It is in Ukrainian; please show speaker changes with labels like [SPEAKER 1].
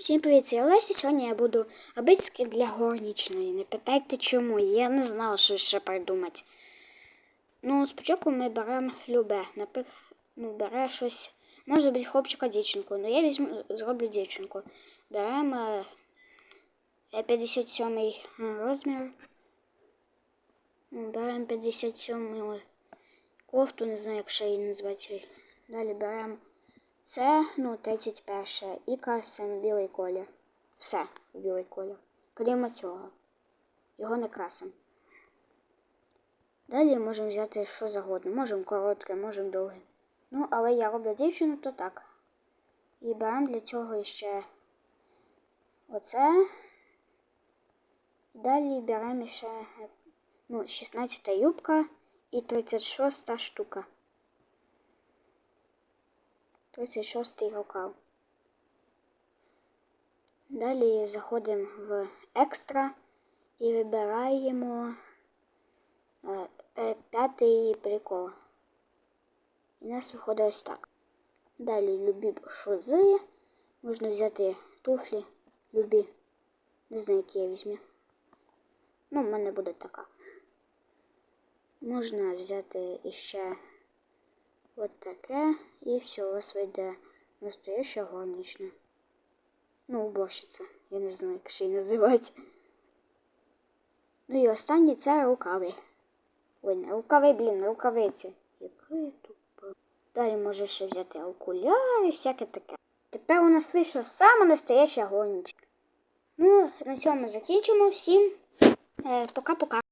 [SPEAKER 1] Всім привіт, це Олеся. Сьогодні я буду скіт для горнічної. Не питайте чому, я не знала, що ще придумати. Ну, спочатку ми беремо любе. Наприклад, ну, бере щось. Може бути хлопчика дівчинку. Ну я візьму, зроблю дівчинку. Беремо е, 57 розмір. Беремо 57 кофту, не знаю, як ще її назвати. Далі беремо це, ну, 31 і красимо білий колір. Все в білий колір. Крім цього. Його не красимо. Далі можемо взяти що завгодно. Можемо коротке, можемо довге. Ну, але я роблю дівчину, то так. І беремо для цього ще оце. Далі беремо ще ну, 16 юбка і 36 штука. 36 рукав. Далі заходимо в екстра і вибираємо е, е, п'ятий прикол. І у нас виходить ось так. Далі любі шузи. Можна взяти туфлі, любі. Не знаю, які я візьму. Ну, в мене буде така. Можна взяти іще от таке. І все, у вас вийде настояща горнична. Ну, уборщиця. Я не знаю, як ще її називати. Ну і останнє це рукави. Ой, не рукави, блін, рукавиці. Яке тупо. Далі можеш ще взяти окуляри, всяке таке. Тепер у нас вийшла сама настояща горнична. Ну, на цьому закінчимо. Всім е, пока-пока.